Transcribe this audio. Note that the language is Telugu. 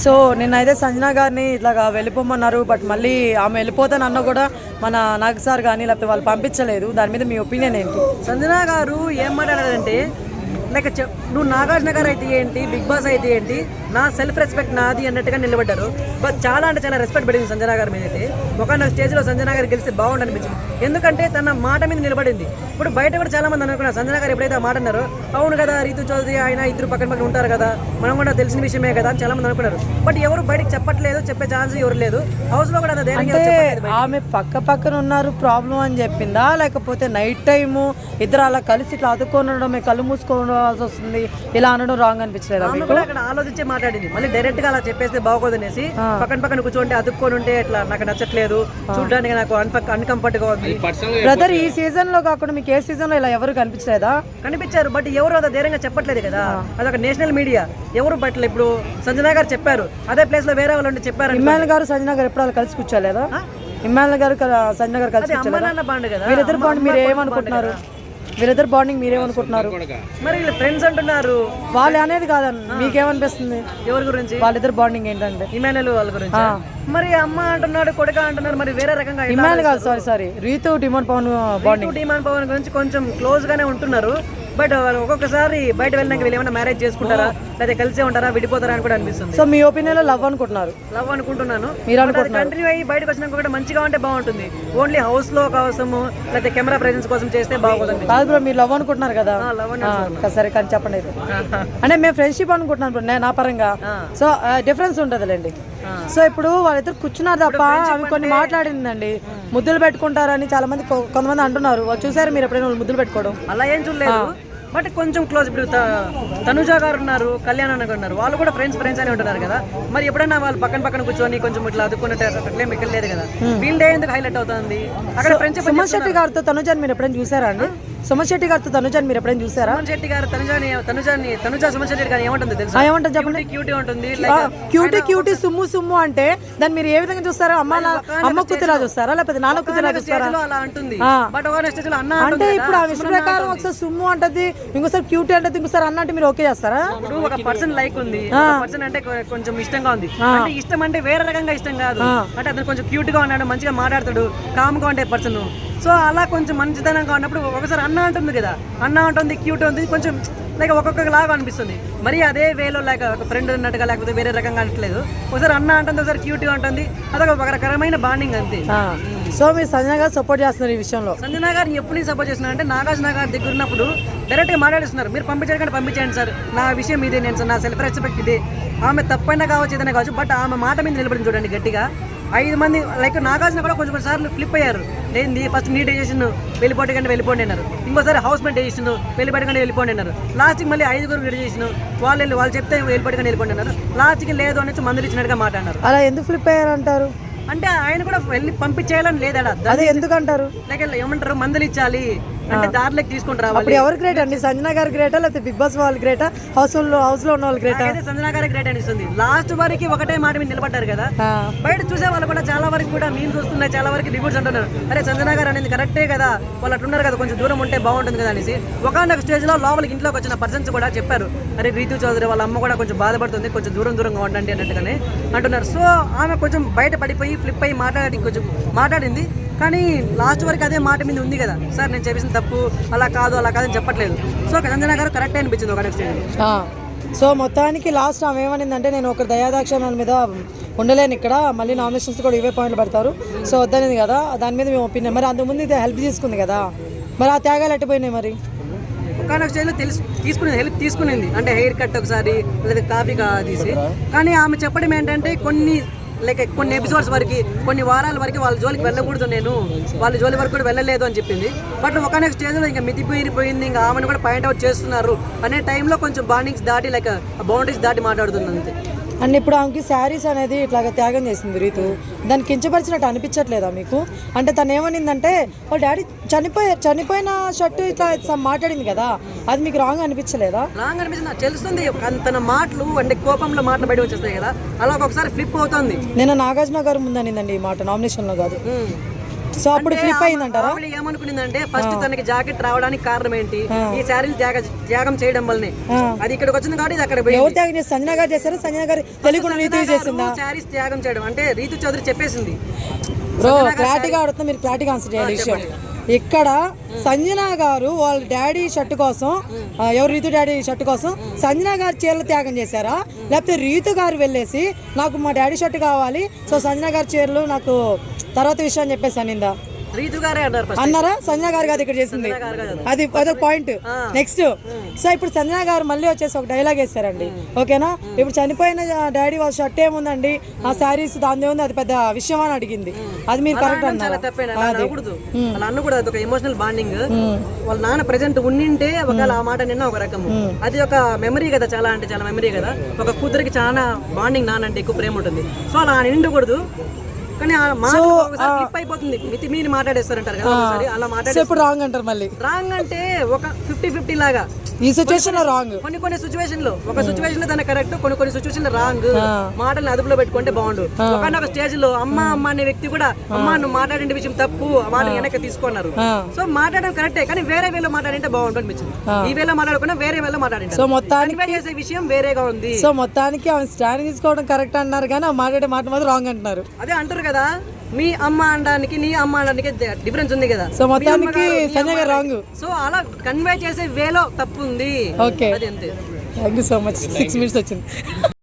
సో నిన్నైతే సంజన గారిని ఇట్లాగా వెళ్ళిపోమన్నారు బట్ మళ్ళీ ఆమె వెళ్ళిపోతానన్న కూడా మన నాగ్ సార్ కానీ లేకపోతే వాళ్ళు పంపించలేదు. దాని మీద మీ ఒపీనియన్ ఏంటి? సంజన గారు ఏం మాట్లాడారంటే లైక్ నువ్వు నాగార్జున గారు అయితే ఏంటి బిగ్ బాస్ అయితే ఏంటి నా సెల్ఫ్ రెస్పెక్ట్ నాది అన్నట్టుగా నిలబడ్డారు. బట్ చాలా అంటే చాలా రెస్పెక్ట్ పడింది సంజన గారి మీద అయితే ఒక స్టేజ్లో సంజన గారు గెలిస్తే బాగుండు అనిపించింది ఎందుకంటే తన మాట మీద నిలబడింది. ఇప్పుడు బయట కూడా చాలా మంది అనుకున్నారు సంజన గారు ఎప్పుడైతే మాట అన్నారో అవును కదా రీతు చౌదరి ఆయన ఇద్దరు పక్కన పక్కన ఉంటారు కదా మనం కూడా తెలిసిన విషయమే కదా అని చాలా మంది అనుకున్నారు. బట్ ఎవరు బయటకు చెప్పట్లేదు చెప్పే ఛాన్స్ ఎవరు లేదు. హౌస్లో కూడా. ఆమె పక్క పక్కన ఉన్నారు ప్రాబ్లం అని చెప్పిందా? లేకపోతే నైట్ టైము ఇద్దరు అలా కలిసి ఇట్లా అతుక్కొని ఉండడం కళ్ళు మూసుకోవాల్సి వస్తుంది. ఇలా అనడం రాంగ్ అనిపించలేదా అక్కడ ఆలోచించే మాట్లాడింది. మళ్ళీ డైరెక్ట్గా అలా చెప్పేస్తే బాగోదు అనేసి పక్కన పక్కన కూర్చోంటే అతుక్కొని ఉంటే ఇట్లా నాకు నచ్చట్లేదు. చూడడానికి నాకు అన్కంఫర్ట్గా ఉంది. బ్రదర్ ఈ సీజన్లో కాకుండా మీకు ఏ సీజన్లో ఇలా ఎవరు కనిపించలేదా? కనిపించారు బట్ ఎవరు అదే ధైర్యంగా చెప్పట్లేదు కదా? అదొక నేషనల్ మీడియా ఎవరు బట్ ఇప్పుడు సంజనా గారు చెప్పారు. అదే ప్లేస్లో వేరే వాళ్ళు చెప్పారు ఇమ్మాన్ గారు సంజన గారు ఎప్పుడు అలా కలిసి కూర్చోలేదా? ఇమ్మాన్ గారు సంజన గారు కలిసి వీళ్ళిద్దరు మీరు ఏమనుకుంటున్నారు? వీళ్ళిద్దరు బాండింగ్ మీరేమనుకుంటున్నారు? మరి వీళ్ళు ఫ్రెండ్స్ అంటున్నారు. వాళ్ళు అనేది కాదండి. మీకేమనిపిస్తుంది? ఎవరి గురించి? వాళ్ళిద్దరు బాండింగ్ ఏంటంటే. ఇమానుయల్ వాళ్ళ గురించి. మరి అమ్మ అంటున్నాడు కొడుక అంటున్నారు మరి వేరే రకంగా ఇమ్మాన్ కాదు sorry sorry Rithu demand Pavan bonding demand Pavan గురించి కొంచెం క్లోజ్ గానే ఉంటున్నారు. బట్ ఒక్కొక్కసారి బయట వెళ్ళినాక వీళ్ళు ఏమైనా మ్యారేజ్ చేసుకుంటారా? లేదా కలిసే ఉంటారా? విడిపోతారా? అని కూడా అనిపిస్తుంది. సో మీ ఒపీనియన్లో లవ్ అనుకుంటున్నారు? లవ్ అనుకుంటున్నాను. మీరు కంటిన్యూ అయ్యి బయటకు వచ్చినాక కూడా మంచిగా ఉంటే బాగుంటుంది. ఓన్లీ హౌస్లో కోసము లేకపోతే కెమెరా ప్రెజెన్స్ కోసం చేస్తే బాగోదు కాదు బ్రో మీరు లవ్ అనుకుంటున్నారు కదా? సరే కానీ చెప్పండి. అయితే అంటే మేము ఫ్రెండ్షిప్ అనుకుంటున్నాను బ్రో నేను నా పరంగా. So difference ఉంటుందిలేండి. సో ఇప్పుడు వాళ్ళిద్దరు కూర్చున్నారు తప్ప అవి కొన్ని మాట్లాడిందండి. ముద్దులు పెట్టుకుంటారని చాలా మంది కొంతమంది అంటున్నారు. చూసారు మీరు ఎప్పుడైనా వాళ్ళు ముద్దులు పెట్టుకోవడం? అలా ఏం చూడలేదు. బట్ కొంచెం క్లోజ్. ఇప్పుడు తనుజ గారు ఉన్నారు కళ్యాణ్ అన్న ఉన్నారు వాళ్ళు కూడా ఫ్రెండ్స్ ఫ్రెండ్స్ అని ఉంటున్నారు కదా. మరి ఎప్పుడైనా వాళ్ళు పక్కన పక్కన కూర్చొని కొంచెం ఇట్లా అదుకున్నట్టు ఇక్కడ లేదు కదా. వీళ్ళే ఎందుకు హైలైట్ అవుతుంది? అక్కడ శెట్టి గారితో తనుజాని మీరు ఎప్పుడైనా చూసారా అండి? సుమన్ శెట్టి గారితో తనుజాని మీరు ఎప్పుడైనా చూసారా? సుమన్ శెట్టి గారు తనుజాని తనుజాని తనుజ సుమన్ శెట్టి గారు ఏమంటుంది తెలుసా? ఏమంటారు చెప్పండి. క్యూటీ ఉంటుంది లైక్ క్యూటీ క్యూటీ సుమ్ము సుమ్ము అంటే దాన్ని మీరు ఏ విధంగా చూస్తారా? అమ్మ అమ్మ కూతురా చూస్తారా? లేకపోతే నాన్న కూతురా చూస్తారా? అలా అంటుంది. ఆ. బట్ ఒక స్టేజ్లో అన్న అంటే ఇప్పుడు ఆ విషయం ప్రకారం ఒకసారి సుమ్ము అంటది ఇంకోసారి క్యూటీ అంటది ఇంకోసారి అన్న అంటే మీరు ఓకే చేస్తారా? ఇప్పుడు ఒక పర్సన్ లైక్ ఉంది పర్సన్ అంటే కొంచెం ఇష్టంగా ఉంది. అంటే ఇష్టం అంటే వేరే రకంగా ఇష్టం కాదు. అంటే అతను కొంచెం క్యూట్గా ఉన్నాడు మంచిగా మాట్లాడతాడు కామ్గా ఉండే పర్సన్. సో అలా కొంచెం మంచితనంగా ఉన్నప్పుడు ఒకసారి అన్న అంటుంది కదా అన్న ఉంటుంది క్యూట్ ఉంది కొంచెం లైక్ ఒక్కొక్క లాగా అనిపిస్తుంది. మరి అదే వేలో లైక్ ఒక ఫ్రెండ్ ఉన్నట్టుగా లేకపోతే వేరే రకంగా అనట్లేదు. ఒకసారి అన్న అంటుంది ఒకసారి క్యూట్గా ఉంటుంది అదొక ఒక రకమైన బాండింగ్ అంతే. సో మీరు సంజన గారు సపోర్ట్ చేస్తున్నారు ఈ విషయంలో? సంజనా గారిని ఎప్పుడు నేను సపోర్ట్ చేస్తున్నా అంటే నాగార్జున గారి దగ్గర ఉన్నప్పుడు డైరెక్ట్గా మాట్లాడిస్తున్నారు. మీరు పంపించండి కానీ పంపించండి సార్. నా విషయం ఇదే నేను సార్ నా సెల్ఫ్ రెస్పెక్ట్ ఇదే. ఆమె తప్పైనా కావచ్చు ఏదైనా కావచ్చు బట్ ఆమె మాట మీద నిలబడి చూడండి గట్టిగా. ఐదు మంది లైక్ నాగార్జున కూడా కొంచెం సార్లు ఫ్లిప్ అయ్యారు. ఏంది ఫస్ట్ నీ డెసిషన్ వెళ్ళిపోటీ కంటే వెళ్ళిపోండి అన్నారు. ఇంకోసారి హౌస్ మేట్ డెసిషన్ వెళ్ళిపోటీ కంటే వెళ్ళిపోండి అన్నారు. లాస్ట్కి మళ్ళీ ఐదుగురు డెసిషన్ వాళ్ళు వెళ్ళి వాళ్ళు చెప్తే వెళ్ళిపోటీ కంటే వెళ్ళిపోండి అన్నారు. లాస్ట్కి లేదు అనేసి మందులు ఇచ్చినట్టుగా మాట్లాడారు అలా ఎందుకు ఫ్లిప్ అయ్యారంటారు? అంటే ఆయన కూడా వెళ్ళి పంపించేయాలని లేదాడా అదే ఎందుకు అంటారు లైక్ ఏమంటారు? మందులు ఇచ్చాలి. అంటే దారిలోకి తీసుకుంటూ రావాలి. అప్పుడు ఎవరు గ్రేట్ అండి? సంజన గారు గ్రేటా లేకపోతే బిగ్ బాస్ వాళ్ళు గ్రేటా హౌస్లో హౌస్లో ఉన్న వాళ్ళు గ్రేటా నాకైతే సంజనా గారి గ్రేట్ అనిస్తుంది లాస్ట్ వరకు ఒకటే మాట మీద నిలబడ్డారు కదా? బయట చూసే వాళ్ళు కూడా చాలా వరకు కూడా మేము చూస్తున్నాయి చాలా వరకు రివ్యూస్ అంటున్నారు. అరే సంజనా గారు అనేది కరెక్టే కదా? వాళ్ళు అట్లున్నారు కదా కొంచెం దూరం ఉంటే బాగుంటుంది కదా అనేసి. ఒకనొక స్టేజ్లో లోపలికి ఇంట్లోకి వచ్చిన పర్సన్స్ కూడా చెప్పారు. అరే రీతు చౌదరి వాళ్ళ అమ్మ కూడా కొంచెం బాధపడుతుంది కొంచెం దూరం దూరంగా ఉండండి అన్నట్టుగానే అంటున్నారు. సో ఆమె కొంచెం బయట పడిపోయి ఫ్లిప్ అయ్యి మాట్లాడి కొంచెం మాట్లాడింది. కానీ లాస్ట్ వరకు అదే మాట మీద ఉంది కదా. సార్ నేను చేసిన తప్పు అలా కాదు అలా కాదని చెప్పట్లేదు. సో సంజనా గారు కరెక్ట్ అనిపించింది ఒక ఆ. సో మొత్తానికి లాస్ట్ ఆమె ఏమనిందంటే నేను ఒక దయాదాక్షణాల మీద ఉండలేను ఇక్కడ. మళ్ళీ నామినేషన్స్ కూడా ఇవే పాయింట్లు పెడతారు. సో వద్దనేది కదా. దాని మీద మేము ఒపీనియన్ మరి అంతకుముందు ఇది హెల్ప్ తీసుకుంది కదా. మరి ఆ త్యాగాలు ఎట్టిపోయినాయి మరి? ఒకనొక స్టైల్లో తెలుసు తీసుకునేది హెల్ప్ తీసుకునింది. అంటే హెయిర్ కట్ ఒకసారి లేదా కాఫీ తీసి. కానీ ఆమె చెప్పడం ఏంటంటే కొన్ని లైక్ కొన్ని ఎపిసోడ్స్ వరకు కొన్ని వారాల వరకు వాళ్ళ జోలికి వెళ్ళకూడదు నేను. వాళ్ళ జోలి వరకు కూడా వెళ్ళలేదు అని చెప్పింది. బట్ ఒకనొక స్టేజ్లో ఇంకా మితిపోయిపోయింది ఇంకా ఆమెను కూడా పాయింట్ అవుట్ చేస్తున్నారు అనే టైంలో కొంచెం బాండింగ్స్ దాటి లైక్ బౌండరీస్ దాటి మాట్లాడుతుంది అంతే. అండ్ ఇప్పుడు ఆమెకి శారీస్ అనేది ఇట్లాగ త్యాగం చేసింది రీతు. దాన్ని కించపరిచినట్టు అనిపించట్లేదా మీకు? అంటే తను ఏమనిందంటే వాళ్ళ డాడీ చనిపోయి చనిపోయిన షర్టు ఇట్లా మాట్లాడింది కదా అది మీకు రాంగ్ అనిపించలేదా? లాంగ్ అనిపిస్తుంది నాకు తెలుస్తుంది తన మాటలు అంటే కోపంలో మాటలు బయట వచ్చేస్తాయి కదా అలా ఒక్కొక్కసారి ఫ్లిప్ అవుతుంది. నేను నాగార్జున గారు ముందనిందండి ఈ మాట నామినేషన్లో కాదు. సో అప్పుడు ఫ్లిప్ అయిందంటారా? ఏమనుకునిందంటే ఫస్ట్ తనకి జాకెట్ రావడానికి కారణం ఏంటి? ఈ శారీలు త్యాగ చేయడం వల్లనే. అది ఇక్కడికి వచ్చింది కాబట్టి ఇది అక్కడ ఎవరు త్యాగం చేసి సంజన గారు చేశారా? సంజన గారు తెలియకుండా రీతి చేసిందా? శారీస్ త్యాగం చేయడం. అంటే రీతు చౌదరి చెప్పేసింది. బ్రో క్లారిటీగా అడుగుతున్నా మీరు క్లారిటీగా ఆన్సర్ చేయాలి విషయం ఇక్కడ సంజన గారు వాళ్ళ డాడీ షర్ట్ కోసం ఎవరు రీతు డాడీ షర్ట్ కోసం సంజన గారు చీరలు త్యాగం చేశారా? లేకపోతే రీతు గారు వెళ్ళేసి నాకు మా డాడీ షర్ట్ కావాలి సో సంజన గారి చీరలు నాకు తర్వాత విషయం అని చెప్పేసి అనిందా? రీతు గారే అన్నారు సంజన గారు కాదు ఇక్కడ చేసింది. అది అదొక పాయింట్ నెక్స్ట్ సో ఇప్పుడు సంజన గారు మళ్ళీ వచ్చేసి ఒక డైలాగ్ వేస్తారండి. ఓకేనా? ఇప్పుడు చనిపోయిన డాడీ వాళ్ళ షర్ట్ ఏముందండి? ఆ శారీస్ దాని ఉంది అది పెద్ద విషయం అని అడిగింది. అది మీరు కరెక్ట్ అన్నారా? ఎమోషనల్ బాండింగ్ వాళ్ళ నాన్న ప్రెసెంట్ ఉండింటే ఒకవేళ ఆ మాట నిన్న ఒక రకము. అది ఒక మెమరీ కదా చాలా అంటే చాలా మెమరీ కదా. ఒక కూతురికి చాలా బాండింగ్ నాన్న అంటే ఎక్కువ ప్రేమ ఉంటుంది. సో అలా నిండకూడదు. కానీ మాట్లాడేస్తారంటారు కదా అలా మాట్లాడే ఇప్పుడు రాంగ్ అంటారు మళ్ళీ. రాంగ్ అంటే ఒక ఫిఫ్టీ ఫిఫ్టీ లాగా. ఈ సిచ్యువేషన్లో రాంగ్ కొన్ని కొన్ని సిచ్యువేషన్లో ఒక సిచ్యువేషన్లో తన కరెక్ట్ కొన్ని కొన్ని సిచ్యువేషన్లో రాంగ్ మాటలను అదుపులో పెట్టుకుంటే బాగుండు. ఒకనొక స్టేజ్లో అమ్మ అమ్మ అనే వ్యక్తి కూడా అమ్మ నువ్వు మాట్లాడిన విషయం తప్పు ఆ. మాట వెనక్కి తీసుకున్నారు. సో మాట్లాడడం కరెక్టే కానీ వేరే వేలో మాట్లాడింటే బాగుంటుంది అనిపించింది. ఈ వేలో మాట్లాడకుండా వేరే వేలో మాట్లాడింటారు సో మొత్తానికి చేసే విషయం వేరేగా ఉంది. సో మొత్తానికి ఆమె స్టాండ్ తీసుకోవడం కరెక్ట్ అన్నారు కానీ మాట్లాడే మాట మాత్రం రాంగ్ అంటున్నారు. అదే అంటారు కదా. మీ అమ్మ అనడానికి నీ అమ్మ అనడానికి డిఫరెన్స్ ఉంది కదా. సో మొత్తానికి సంజయ్ గారు. రాంగ్. సో అలా కన్వే చేసే వేలో తప్పు ఉంది ఓకే. అది అంతే. Thank you so much six minutes వచ్చింది.